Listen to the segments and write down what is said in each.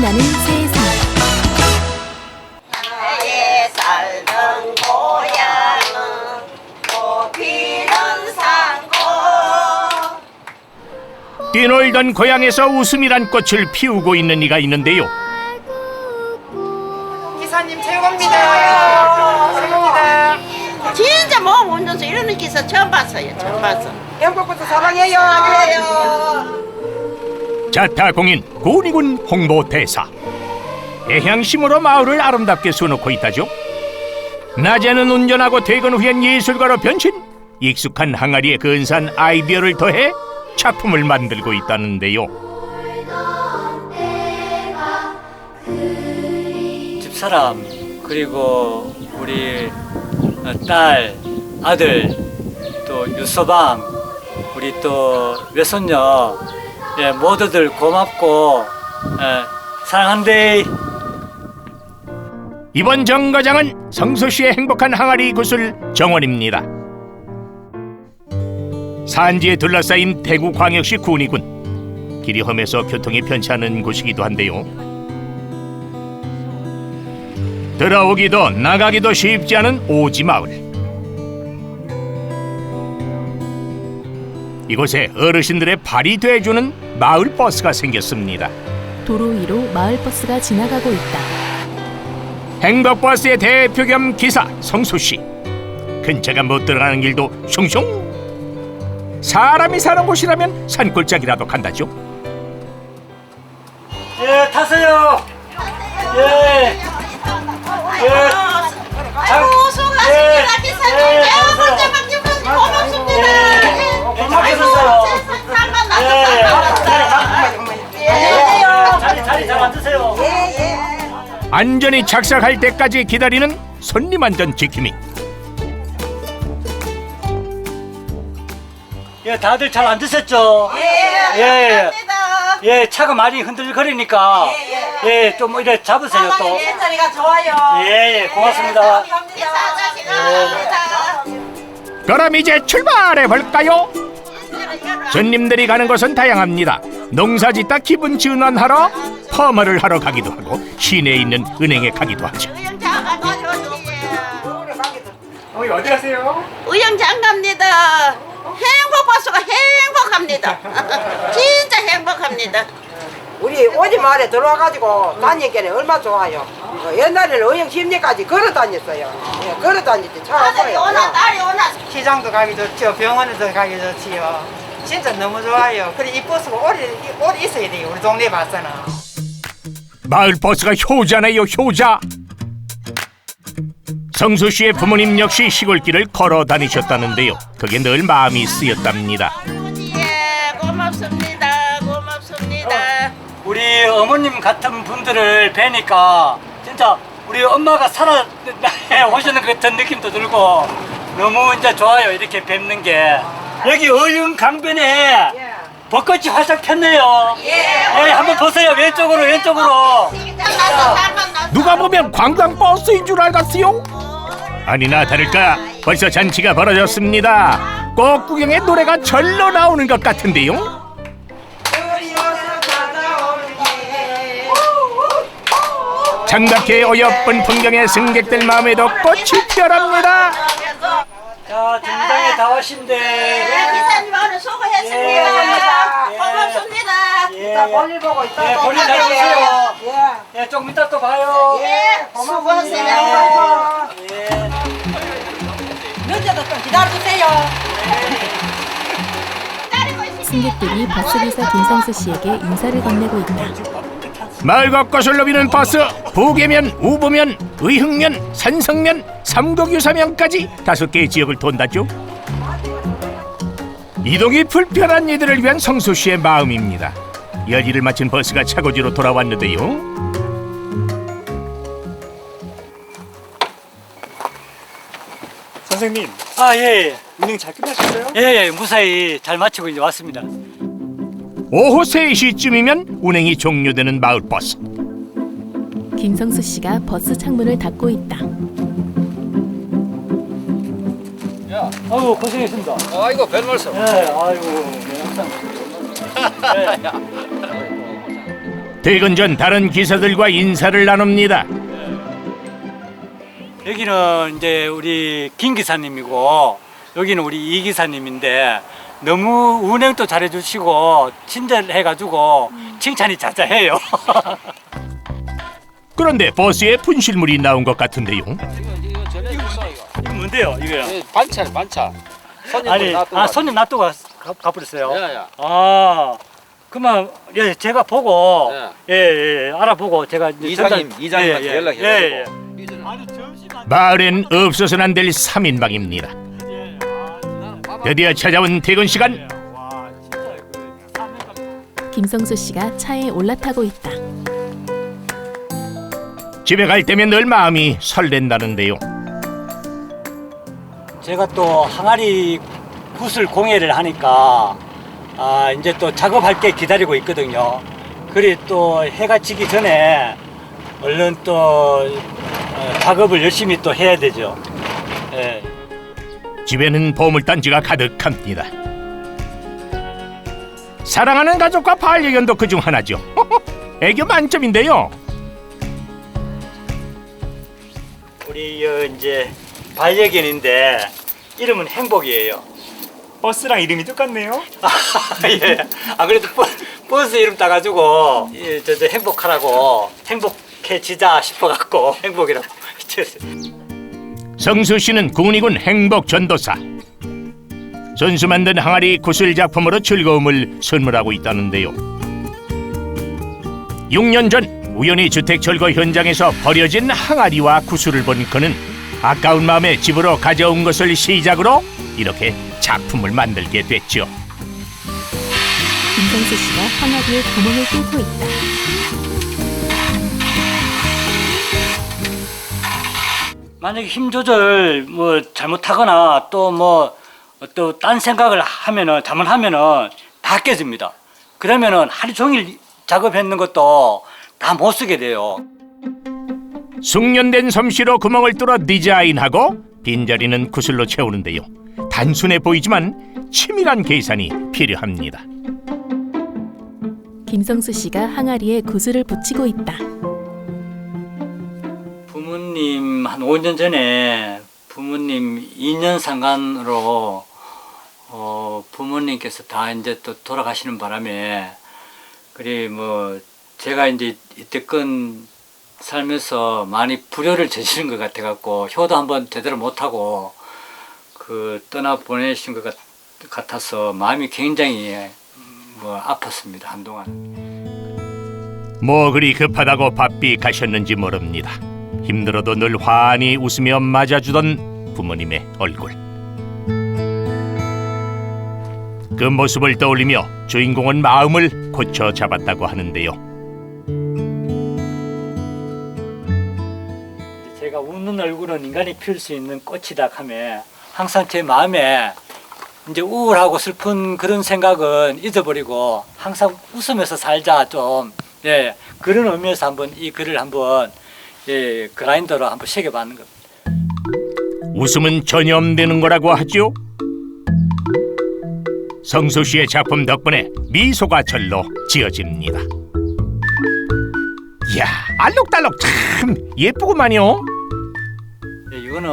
나는 세상 나의 살던 고향은 꽃피는 산골 뛰놀던 고향에서 웃음이란 꽃을 피우고 있는 이가 있는데요. 기사님 최고입니다. 최고입니다. 진짜 몸 운전수 이러는 기사 처음 봤어요 처음 봤어 영국부터 사랑해요. 자타공인 고니군 홍보대사. 애향심으로 마을을 아름답게 수놓고 있다죠. 낮에는 운전하고 퇴근 후엔 예술가로 변신 익숙한 항아리에 근사한 아이디어를 더해 작품을 만들고 있다는데요. 집사람 그리고 우리 어, 딸 아들 또 유서방 우리 또 외손녀 예, 모두들 고맙고 예, 사랑한대. 이번 정거장은 성소시의 행복한 항아리 구슬 정원입니다. 산지에 둘러싸인 대구광역시 군위군. 길이 험해서 교통이 편치 않은 곳이기도 한데요. 들어오기도 나가기도 쉽지 않은 오지 마을. 이곳에 어르신들의 발이 돼주는 마을 버스가 생겼습니다. 도로 위로 마을버스가 지나가고 있다. 행복버스의 대표 겸 기사 성수 씨. 근처가 못 들어가는 길도 슝슝. 사람이 사는 곳이라면 산골짜기라도 간다죠. 예 타세요. 예. 예. 아이고 수고하십니다. 기사님. 예, 야 감사해요. 먼저 막주셔서 고맙습니다. 예, 아이고 고맙습니다. 살만 예, 났다. 예. 자리 잘 앉으세요. 안전히 착석할 때까지 기다리는 손님 안전 지킴이. 예 다들 잘 앉으셨죠? 예 예. 감사합니다. 예 차가 많이 흔들거리니까. 예 좀 이래 잡으세요 또. 옛자리가 좋아요. 예, 예, 고맙습니다. 기사 아저씨가 그럼 이제 출발해 볼까요? 손님들이 가는 곳은 다양합니다 농사 짓다 기분 전환하러 퍼머를 하러 가기도 하고 시내에 있는 은행에 가기도 하죠 어머니 어디 가세요? 의영장 갑니다. 행복 버스가 행복합니다. 진짜 행복합니다. 우리 오지 마을에 들어와가지고 다니기에는 얼마 좋아요. 어, 옛날에는 의형 심리까지 걸어 다녔어요. 예, 걸어 다니지 차 아들이 없어요. 오나 딸이 오나 시장도 가기 좋죠. 병원에도 가기 좋지요. 진짜 너무 좋아요. 그래 이 버스가 오래 오래 있어야 돼요. 우리 동네 봐서는. 마을 버스가 효자네요 효자 성수 씨의 부모님 역시 시골길을 걸어 다니셨다는데요 그게 늘 마음이 쓰였답니다 예, 고맙습니다. 고맙습니다. 우리 어머님 같은 분들을 뵈니까 진짜 우리 엄마가 살아 오시는 그 같은 느낌도 들고 너무 이제 좋아요 이렇게 뵙는 게 여기 어윤 강변에 벚꽃이 활짝 폈네요. 예, 한번 보세요. 왼쪽으로 왼쪽으로. 나서 살만 나서. 누가 보면 관광 버스인 줄 알았어요? 아니나 다를까. 벌써 잔치가 벌어졌습니다. 꽃 구경에 노래가 절로 나오는 것 같은데요? 장갑게 어여쁜 풍경에 승객들 마음에도 꽃이 피어납니다. 자등 다 왔신데 예, 기사님 오늘 수고했습니다. 예. 고맙습니다. 예, 볼일 보고 있다. 예, 볼일 잘 보세요 예. 예, 조금 이따 또 봐요 예, 수고하세요. 예. 늦어도 좀 기다려주세요. 승객들이 버스기사 김성수 씨에게 인사를 건네고 있다 마을 곳곳을 누비는 버스 부계면, 우보면, 의흥면, 산성면, 삼곡유사면까지 다섯 개의 지역을 돈다죠 이동이 불편한 이들을 위한 성수 씨의 마음입니다 열일을 마친 버스가 차고지로 돌아왔는데요 선생님 아, 예, 예. 운행 잘 끝나셨어요? 예, 예, 무사히 잘 마치고 이제 왔습니다. 오후 3시쯤이면 운행이 종료되는 마을버스 김성수 씨가 버스 창문을 닫고 있다 아이고, 고생했습니다. 아이고 별 말씀 예, 아이고, 네, 항상. 예. 퇴근 전 다른 기사들과 인사를 나눕니다. 여기는 이제 우리 김 기사님이고 여기는 우리 이 기사님인데 너무 운행도 잘해주시고 친절해가지고 칭찬이 자자해요. 그런데 버스에 분실물이 나온 것 같은데요. 뭔데요, 이거요? 예, 반찬 반찬. 손님들 아니, 놔두고 아 손님 놔두고 가, 가, 가버렸어요. 야야. 아, 그만 예 제가 보고 예. 예, 예, 알아보고 제가 이제 이장님, 전달- 이장님한테 예, 예, 연락해가지고. 예, 예. 아니. 마을엔 없어서는 안 될 3인방입니다. 예, 아, 드디어 찾아온 퇴근 시간. 와, 진짜 그 사명감. 김성수 씨가 차에 올라타고 있다. 집에 갈 때면 늘 마음이 설렌다는데요. 제가 또 항아리 구슬 공예를 하니까 아 이제 또 작업할 게 기다리고 있거든요. 그리 또 해가 지기 전에 얼른 또 어, 작업을 열심히 또 해야 되죠. 예. 집에는 보물단지가 가득합니다. 사랑하는 가족과 반려견도 그중 하나죠. 애교 만점인데요. 우리 어, 이제 반려견인데 이름은 행복이에요. 버스랑 이름이 똑같네요. 아, 예. 아 그래도 버, 버스 이름 따가지고 예, 저, 저 행복하라고 행복해지자 싶어갖고 행복이라고. 성수 씨는 군이군 행복 전도사. 손수 만든 항아리 구슬 작품으로 즐거움을 선물하고 있다는데요. 6년 전 우연히 주택 철거 현장에서 버려진 항아리와 구슬을 본 그는 아까운 마음에 집으로 가져온 것을 시작으로 이렇게 작품을 만들게 됐죠. 김성수 씨가 항아리에 구멍을 뚫고 있다. 만약에 힘 조절 뭐 잘못하거나 또 뭐 또 딴 생각을 하면은 잘못하면은 다 깨집니다. 그러면은 하루 종일 작업했는 것도 다 못 쓰게 돼요. 숙련된 솜씨로 구멍을 뚫어 디자인하고 빈자리는 구슬로 채우는데요. 단순해 보이지만 치밀한 계산이 필요합니다. 김성수 씨가 항아리에 구슬을 붙이고 있다. 부모님 한 5년 전에 부모님 2년 상간으로 어, 부모님께서 다 이제 또 돌아가시는 바람에 그래 뭐 제가 이제 이때껏 살면서 많이 불효를 저지른 것 같아 갖고 효도 한번 제대로 못 하고 그 떠나 보내신 것 같, 같아서 마음이 굉장히 뭐 아팠습니다 한동안. 뭐 그리 급하다고 바삐 가셨는지 모릅니다. 힘들어도 늘 환히 웃으며 맞아주던 부모님의 얼굴. 그 모습을 떠올리며 주인공은 마음을 고쳐 잡았다고 하는데요. 웃는 얼굴은 인간이 피울 수 있는 꽃이다 하면 항상 제 마음에 이제 우울하고 슬픈 그런 생각은 잊어버리고 항상 웃으면서 살자 좀 예, 그런 의미에서 한번 이 글을 한번 예, 그라인더로 한번 새겨봤는 겁니다. 웃음은 전염되는 거라고 하죠. 성수 씨의 작품 덕분에 미소가 절로 지어집니다. 이야, 알록달록 참 예쁘구만요. 예, 이거는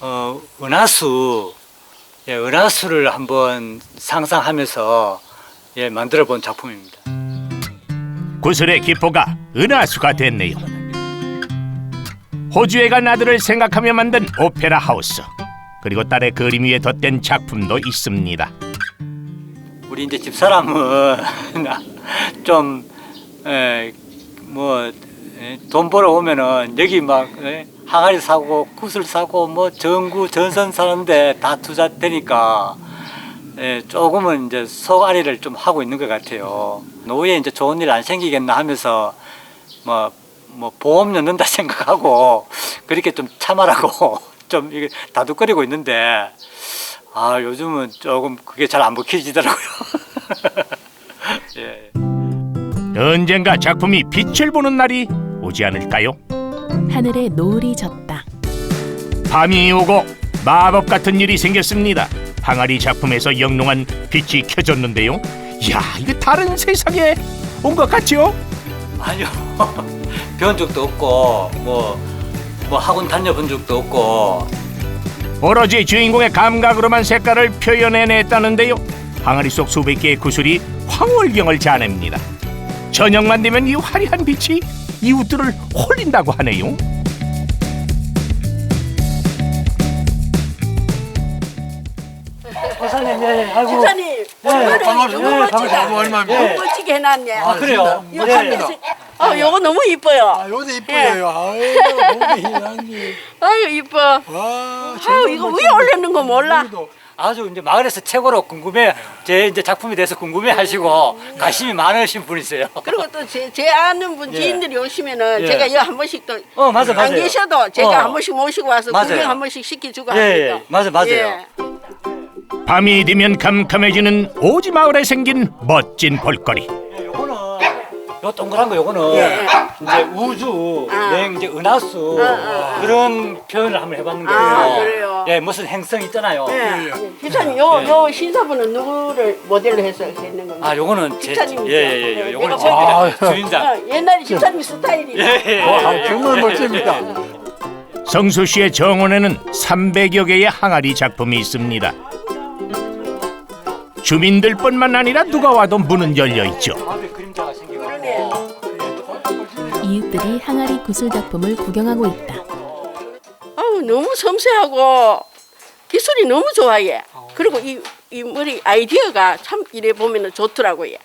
어, 은하수 예, 은하수를 한번 상상하면서 예, 만들어 본 작품입니다. 구슬의 기포가 은하수가 됐네요. 호주에 간 아들을 생각하며 만든 오페라 하우스 그리고 딸의 그림 위에 덧댄 작품도 있습니다. 우리 이제 집사람은 좀 뭐 돈 벌어 오면은 여기 막 에, 항아리 사고 구슬 사고 뭐 전구 전선 사는데 다 투자 되니까 예, 조금은 이제 속앓이를 좀 하고 있는 것 같아요. 노후에 이제 좋은 일 안 생기겠나 하면서 뭐, 뭐 보험 넣는다 생각하고 그렇게 좀 참아라고 좀 이게 다독거리고 있는데 아 요즘은 조금 그게 잘 안 먹히지더라고요. 예. 언젠가 작품이 빛을 보는 날이 오지 않을까요? 하늘에 노을이 졌다. 밤이 오고 마법 같은 일이 생겼습니다. 항아리 작품에서 영롱한 빛이 켜졌는데요. 이야, 이거 다른 세상에 온 것 같죠? 아니요. 배운 적도 없고 뭐, 뭐 학원 다녀본 적도 없고 오로지 주인공의 감각으로만 색깔을 표현해냈다는데요. 항아리 속 수백 개의 구슬이 황홀경을 자냅니다. 저녁만 되면 이 화려한 빛이 이웃들을 홀린다고 하네요. 박사님, 예, 아이고. 집사님, 오늘은 반갑습니다. 너무 예, 멋지다. 반갑습니다. 너무 예. 멋지게 해놨네. 아, 그래요? 이거 예. 하면서- 어, 요거 너무 이뻐요. 아, 요새 이쁘네요. 아유, 너무 희한해. 아유, 이뻐. 와, 아유, 이거 위에 올리는 거 몰라. 아주 이제 마을에서 최고로 궁금해 제 이제 작품에 대해서 궁금해 하시고 관심이 많으신 분이세요. 그리고 또 제, 제 아는 분 예. 지인들이 오시면은 예. 제가 이거 한 번씩 또. 어, 맞아, 안 맞아요. 계셔도 제가 어. 한 번씩 모시고 와서 맞아요. 구경 한 번씩 시켜주고 예, 예. 합니다. 맞아, 맞아요. 예. 밤이 되면 캄캄해지는 오지 마을에 생긴 멋진 볼거리. 요 동그란 거 요거는 예. 이제 우주, 아. 여행 이제 은하수 아, 아. 그런 표현을 한번 해봤는 거예요. 아, 그래요? 예, 무슨 행성 있잖아요. 예. 집사님, 요, 요 신사분은 누구를 모델로 해서 했는 겁니까? 아, 요거는 제 집사님이죠? 예, 예, 예, 네, 요거는 제 주인장. 어, 옛날에 집사님 스타일이. 예, 예. 와, 정말 멋집니다. 성수 씨의 정원에는 300여 개의 항아리 작품이 있습니다. 주민들뿐만 아니라 누가 와도 문은 열려 있죠. 마음에 그림자가. 그러네. 이웃들이 항아리 구슬 작품을 구경하고 있다. 아우 너무 섬세하고 기술이 너무 좋아해. 그리고 이, 이 머리 아이디어가 참 이래 보면은 좋더라고요.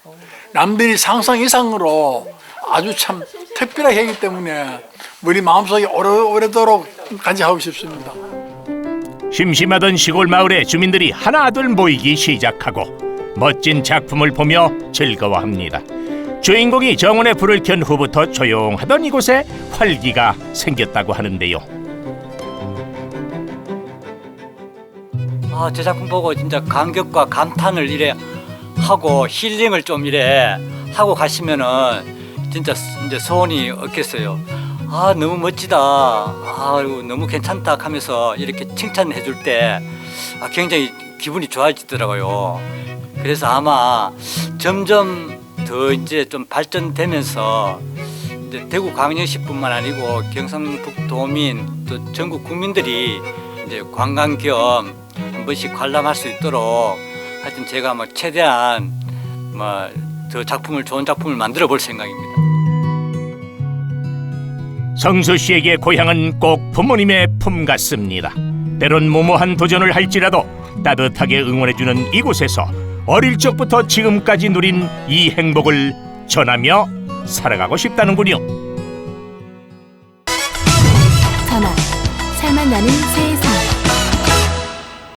남들이 상상 이상으로 아주 참 특별하게 하기 때문에 우리 마음속에 오래 오래도록 간직하고 싶습니다. 심심하던 시골 마을에 주민들이 하나둘 모이기 시작하고 멋진 작품을 보며 즐거워합니다. 주인공이 정원에 불을 켠 후부터 조용하던 이곳에 활기가 생겼다고 하는데요. 아, 제 작품 보고 진짜 감격과 감탄을 이래 하고 힐링을 좀 이래 하고 가시면은 진짜 이제 소원이 없겠어요. 아, 너무 멋지다. 아유, 너무 괜찮다 하면서 이렇게 칭찬해 줄때 아, 굉장히 기분이 좋아지더라고요. 그래서 아마 점점 더 이제 좀 발전되면서 이제 대구 광역시뿐만 아니고 경상북도민 또 전국 국민들이 이제 관광 겸 한 번씩 관람할 수 있도록 하여튼 제가 뭐 최대한 뭐 더 작품을 좋은 작품을 만들어 볼 생각입니다. 성수 씨에게 고향은 꼭 부모님의 품 같습니다. 때론 무모한 도전을 할지라도 따뜻하게 응원해주는 이곳에서 어릴 적부터 지금까지 누린 이 행복을 전하며 살아가고 싶다는군요.